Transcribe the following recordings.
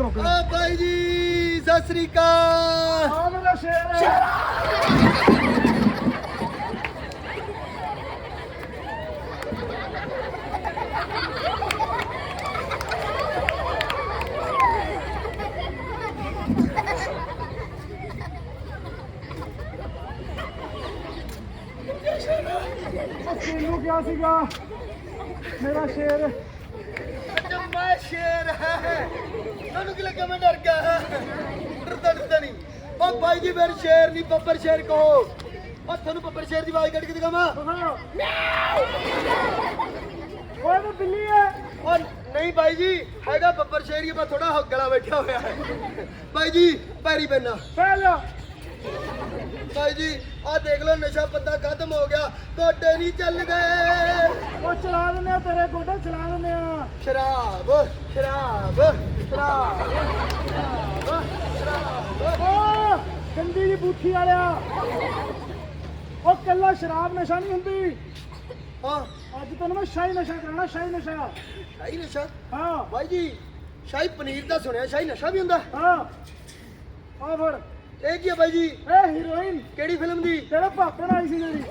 ਓ ਬਾਈ ਜੀ ਸਤਿ ਸ੍ਰੀ ਅਕਾਲ। ਆ ਮੇਰਾ ਸ਼ੇਰ ਤੈਨੂੰ ਕਿਹਾ ਸੀਗਾ? ਮੇਰਾ ਸ਼ੇਰ। ਮੈਂ ਸ਼ੇਰ ਹੈ। ਤੁਹਾਨੂੰ ਕੀ ਲੱਗਾ ਮੈਂ ਡਰ ਗਿਆ ਡਰਦਾ ਡਰਦਾ ਨਹੀਂ। ਓ ਬਾਈ ਜੀ ਮੇਰੇ ਸ਼ੇਰ ਨਹੀਂ ਬੱਬਰ ਸ਼ੇਰ ਕਹੋ। ਓ ਤੁਹਾਨੂੰ ਬੱਬਰ ਸ਼ੇਰ ਦੀ ਆਵਾਜ਼ ਕੱਢ ਕੇ ਦਿਖਾਵਾਂ। ਓਏ ਉਹ ਬਿੱਲੀ ਹੈ ਓ ਨਹੀਂ ਬਾਈ ਜੀ ਹੈਗਾ ਬੱਬਰ ਸ਼ੇਰ ਹੀ ਬਸ ਥੋੜਾ ਗਲਾ ਬੈਠਾ ਹੋਇਆ ਹੈ। ਬਾਈ ਜੀ ਪੈਰੀ ਪੈਣਾ। ਪਹਿਲਾ ਬਾਈ ਜੀ ਆ ਦੇਖ ਲਓ ਨਸ਼ਾ ਪੱਤਾ ਖਤਮ ਹੋ ਗਿਆ। ਗੋਡੇ ਨਹੀਂ ਚੱਲ ਗਏ। ਉਹ ਚਲਾ ਦਿੰਦੇ ਆ ਤੇਰੇ ਗੋਡੇ ਚਲਾ ਦਿੰਦੇ ਆ। ਸ਼ਰਾਬ ਸ਼ਰਾਬ ਸ਼ਰਾਬ ਸ਼ਰਾਬ। ਸ਼ਰਾਬ ਓ ਗੰਦੀ ਦੀ ਬੂਥੀ ਵਾਲਿਆ। ਉਹ ਕੱਲਾ ਸ਼ਰਾਬ ਨਸ਼ਾ ਨਹੀਂ ਹੁੰਦੀ। ਹਾਂ। ਅੱਜ ਤੈਨੂੰ ਮੈਂ ਸ਼ਾਹੀ ਨਸ਼ਾ ਕਰਾਣਾ ਸ਼ਾਹੀ ਨਸ਼ਾ। ਸ਼ਾਹੀ ਨਸ਼ਾ? ਹਾਂ। ਬਾਈ ਜੀ ਸ਼ਾਹੀ ਪਨੀਰ ਦਾ ਸੁਣਿਆ ਸ਼ਾਹੀ ਨਸ਼ਾ ਵੀ ਹੁੰਦਾ? ਹਾਂ। ਆ ਫੜ। ਇਹ ਕੀ ਹੈ ਬਾਈ ਜੀ? ਇਹ ਹੀਰੋਇਨ ਕਿਹੜੀ ਫਿਲਮ ਦੀ? ਤੇਰੇ ਪਾਪੇ ਨਾਲ ਆਈ ਸੀ ਜਿਹੜੀ।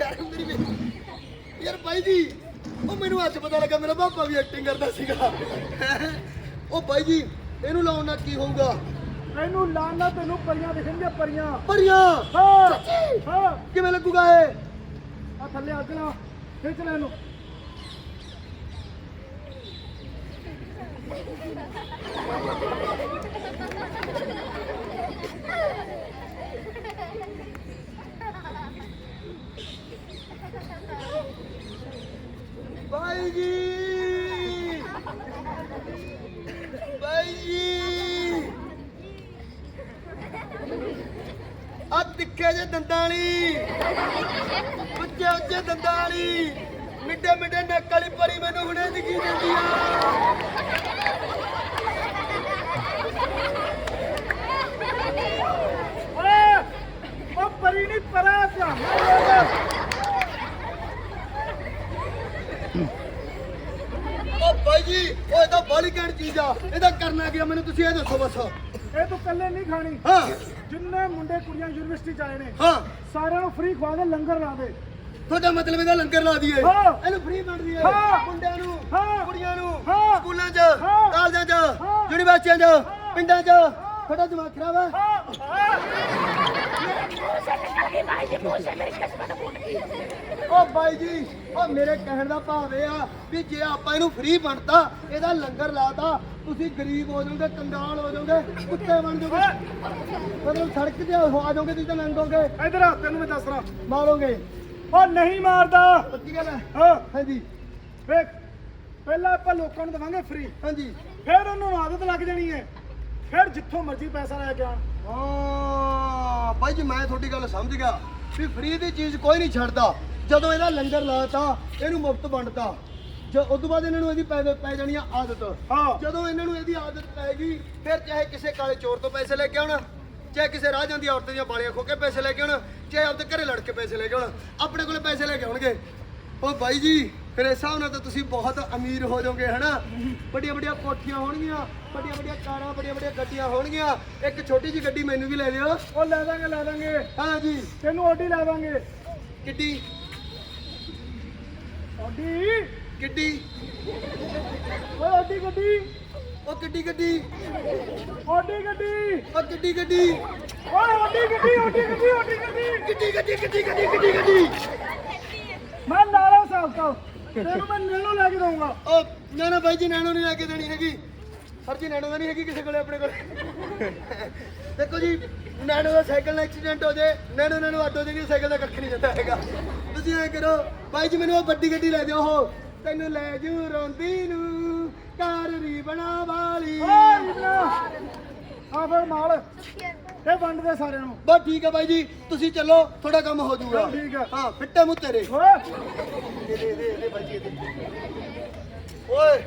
ਯਾਰ ਮੇਰੀ ਬੇ- ਯਾਰ ਬਾਈ ਜੀ ਉਹ ਮੈਨੂੰ ਅੱਜ ਪਤਾ ਲੱਗਾ ਮੇਰਾ ਪਾਪਾ ਵੀ ਐਕਟਿੰਗ ਕਰਦਾ ਸੀਗਾ। ਉਹ ਬਾਈ ਜੀ ਇਹਨੂੰ ਲਾਉਣ ਨਾਲ ਕੀ ਹੋਊਗਾ? ਇਹਨੂੰ ਲਾਣਾ ਤੈਨੂੰ ਪਰੀਆਂ ਦਿਖਣਗੀਆਂ ਪਰੀਆਂ। ਪਰੀਆਂ? ਹਾਂ? ਹਾਂ। ਕਿਵੇਂ ਲੱਗੂਗਾ ਇਹ? ਆ ਥੱਲੇ ਅੱਗ ਲਾ ਖਿੱਚ ਲੈ ਇਹਨੂੰ। ਬਾਈ ਜੀ। ਬਾਈ ਜੀ। ਆ ਤਿੱਖੇ ਜੇ ਦੰਦਾਂ ਵਾਲੀ। ਉੱਚੇ ਉੱਚੇ ਦੰਦਾਂ ਵਾਲੀ। ਮਿੱਡੇ ਮਿੱਡੇ ਨੱਕ ਵਾਲੀ ਪਰੀ ਮੈਨੂੰ ਹੁਣੇ ਦਿਖੀ ਜਾਂਦੀ ਆ। ਓਏ, ਉਹ ਪਰੀ ਨਹੀਂ ਪਰਾ ਧਿਆਨ ਨਾਲ ਦੇਖ। ਉਹ ਬਾਈ ਜੀ ਕਹਿਣ ਚੀਜ਼ ਆ? ਇਹਦਾ ਕਰਨਾ ਕੀ ਆ? ਮੈਨੂੰ ਤੁਸੀਂ ਇਹ ਦੱਸੋ ਬਸ। ਇਹ ਤੂੰ ਕੱਲੇ ਨਹੀਂ ਖਾਣੀ। ਹਾਂ। ਜਿੰਨੇ ਮੁੰਡੇ ਕੁੜੀਆਂ ਯੂਨੀਵਰਸਿਟੀ ਚ ਆਏ ਨੇ ਹਾਂ। ਸਾਰਿਆਂ ਨੂੰ ਫ੍ਰੀ ਖਵਾ ਦੇ ਲੰਗਰ ਲਾ ਦੇ। ਤੁਹਾਡਾ ਮਤਲਬ ਇਹਦਾ ਲੰਗਰ ਲਾ ਦਈਏ। ਹਾਂ। ਇਹਨੂੰ ਫ੍ਰੀ ਵੰਡ ਦਈਏ। ਹਾਂ। ਮੁੰਡਿਆਂ ਨੂੰ ਹਾਂ। ਕੁੜੀਆਂ ਨੂੰ ਹਾਂ। ਸਕੂਲਾਂ 'ਚ ਹਾਂ। ਕਾਲਜਾਂ 'ਚ ਹਾਂ। ਯੂਨੀਵਰਸਿਟੀਆਂ 'ਚ ਪਿੰਡਾਂ 'ਚ। ਤੁਹਾਡਾ ਦਿਮਾਗ ਖਰਾਬ ਹੈ। ਉਹ ਬਾਈ ਜੀ ਉਹ ਮੇਰੇ ਕਹਿਣ ਦਾ ਭਾਵ ਇਹ ਆ ਵੀ ਜੇ ਆਪਾਂ ਇਹਨੂੰ ਫ੍ਰੀ ਬਣਤਾ ਇਹਦਾ ਲੰਗਰ ਲਾਤਾ ਤੁਸੀਂ ਗਰੀਬ ਹੋ ਜਾਓਗੇ ਕੰਗਾਲ ਹੋ ਜਾਓਗੇ ਕੁੱਤੇ ਬਣ ਜਾਓਗੇ। ਮਤਲਬ ਸੜਕ ਤੇ ਆ ਜਾਓਗੇ ਤੁਸੀਂ ਤਾਂ ਲੰਘੋਗੇ ਇਧਰ ਆ ਤੈਨੂੰ ਮੈਂ ਦੱਸਣਾ ਮਾਰੋਗੇ। ਉਹ ਨਹੀਂ ਮਾਰਦਾ। ਪੱਕੀ ਗੱਲ ਹੈ? ਹਾਂ। ਹਾਂਜੀ। ਵੇਖ ਪਹਿਲਾਂ ਆਪਾਂ ਲੋਕਾਂ ਨੂੰ ਦਵਾਂਗੇ ਫ੍ਰੀ ਹਾਂਜੀ। ਫਿਰ ਉਹਨੂੰ ਆਦਤ ਲੱਗ ਜਾਣੀ ਹੈ। ਫਿਰ ਜਿੱਥੋਂ ਮਰਜ਼ੀ ਪੈਸਾ ਲੈ ਕੇ ਆਣ ਹਾਂ। ਬਾਈ ਜੀ ਮੈਂ ਤੁਹਾਡੀ ਗੱਲ ਸਮਝ ਗਿਆ ਵੀ ਫ੍ਰੀ ਦੀ ਚੀਜ਼ ਕੋਈ ਨਹੀਂ ਛੱਡਦਾ। ਜਦੋਂ ਇਹਦਾ ਲੰਗਰ ਲਾਤਾ ਇਹਨੂੰ ਮੁਫਤ ਵੰਡਤਾ। ਜੋ ਉਸ ਤੋਂ ਬਾਅਦ ਇਹਨਾਂ ਨੂੰ ਇਹਦੀ ਪੈ ਪੈ ਜਾਣੀ ਆ ਆਦਤ। ਹਾਂ। ਜਦੋਂ ਇਹਨਾਂ ਨੂੰ ਇਹਦੀ ਆਦਤ ਪੈ ਗਈ ਫਿਰ ਚਾਹੇ ਕਿਸੇ ਕਾਲੇ ਚੋਰ ਤੋਂ ਪੈਸੇ ਲੈ ਕੇ ਆਉਣ ਚਾਹੇ ਕਿਸੇ ਰਾਹ ਜਾਂਦੀ ਔਰਤ ਦੀਆਂ ਬਾਲੀਆਂ ਖੋ ਕੇ ਪੈਸੇ ਲੈ ਕੇ ਆਉਣ ਚਾਹੇ ਆਪਦੇ ਘਰੇ ਲੜ ਕੇ ਪੈਸੇ ਲੈ ਕੇ ਆਉਣ ਆਪਣੇ ਕੋਲੇ ਪੈਸੇ ਲੈ ਕੇ ਆਉਣਗੇ। ਉਹ ਬਾਈ ਜੀ ਫਿਰ ਇਸ ਹਿਸਾਬ ਨਾਲ ਤਾਂ ਤੁਸੀਂ ਬਹੁਤ ਅਮੀਰ ਹੋ ਜਾਓਗੇ ਹਨਾ? ਵੱਡੀਆਂ ਵੱਡੀਆਂ ਕੋਠੀਆਂ ਹੋਣਗੀਆਂ ਵੱਡੀਆਂ ਵੱਡੀਆਂ ਕਾਰਾਂ ਵੱਡੀਆਂ ਵੱਡੀਆਂ ਗੱਡੀਆਂ ਹੋਣਗੀਆਂ। ਇੱਕ ਛੋਟੀ ਜਿਹੀ ਗੱਡੀ ਮੈਨੂੰ ਵੀ ਲੈ ਦਿਓ। ਉਹ ਲੈ ਦਾਂਗੇ ਲੈ ਦਾਂਗੇ। ਹਾਂ ਜੀ। ਤੈਨੂੰ ਓਡੀ ਲੈ ਦਾਂਗੇ। ਕਿੱਡੀ? ਓਡੀ ਕਿੱਡੀ? ਓਏ ਓਡੀ ਗੱਡੀ। ਉਹ ਕਿੱਡੀ ਗੱਡੀ? ਓਡੀ ਗੱਡੀ। ਉਹ ਕਿੱਡੀ ਗੱਡੀ? ਓਏ ਓਡੀ ਗੱਡੀ ਓਡੀ ਗੱਡੀ ਓਡੀ ਗੱਡੀ। ਕਿੱਡੀ ਗੱਡੀ ਕਿੱਡੀ ਗੱਡੀ ਕਿੱਡੀ ਗੱਡੀ? ਮੈਂ ਨਾਲਾ ਸਾਫ਼ ਤੋਂ। ਤੈਨੂੰ ਮੈਂ ਨੇੜੋਂ ਲੈ ਕੇ ਦਊਂਗਾ। ਉਹ ਨਾ ਨਾ ਬਾਈ ਜੀ ਨੈਣੋ ਨਹੀਂ ਲੈ ਕੇ ਦੇਣੀ ਹੈਗੀ। ਸਰ ਜੀ ਨੈਣੋ ਤਾਂ ਨਹੀਂ ਹੈਗੀ ਕਿਸੇ ਕੋਲੇ ਆਪਣੇ ਕੋਲੇ। ਦੇਖੋ ਜੀ ਨੈਣੋ ਦਾ ਸਾਈਕਲ ਨਾਲ ਐਕਸੀਡੈਂਟ ਹੋ ਜਾਏ ਨੈਣੋ ਨੈਣੋ ਆਟੋ ਦੇ ਵੀ ਸਾਈਕਲ ਦਾ ਕੱਖ ਨਹੀਂ ਜਾਂਦਾ ਹੈਗਾ। ਤੁਸੀਂ ਐ ਕਰੋ ਬਾਈ ਜੀ ਮੈਨੂੰ ਉਹ ਵੱਡੀ ਗੱਡੀ ਲੈ ਦਿਓ ਉਹ। ਤੈਨੂੰ ਲੈ ਜੂ ਰੋਂਦੀ ਨੂੰ ਕਾਰ ਰੀ ਬਣਾ ਵਾਲੀ। ਆ ਫਿਰ ਮਾਲ ਇਹ ਵੰਡ ਦੇ ਸਾਰਿਆਂ ਨੂੰ। ਬਸ ਠੀਕ ਹੈ ਬਾਈ ਜੀ ਤੁਸੀਂ ਚੱਲੋ ਥੋੜਾ ਕੰਮ ਹੋ ਜਾਊਗਾ। ਚੱਲ ਠੀਕ ਹੈ। ਹਾਂ ਫਿੱਟੇ ਮੂੰਹ ਤੇਰੇ। ਓਏ ਦੇ ਦੇ ਦੇ ਦੇ ਬਾਈ ਜੀ ਦੇ ਓਏ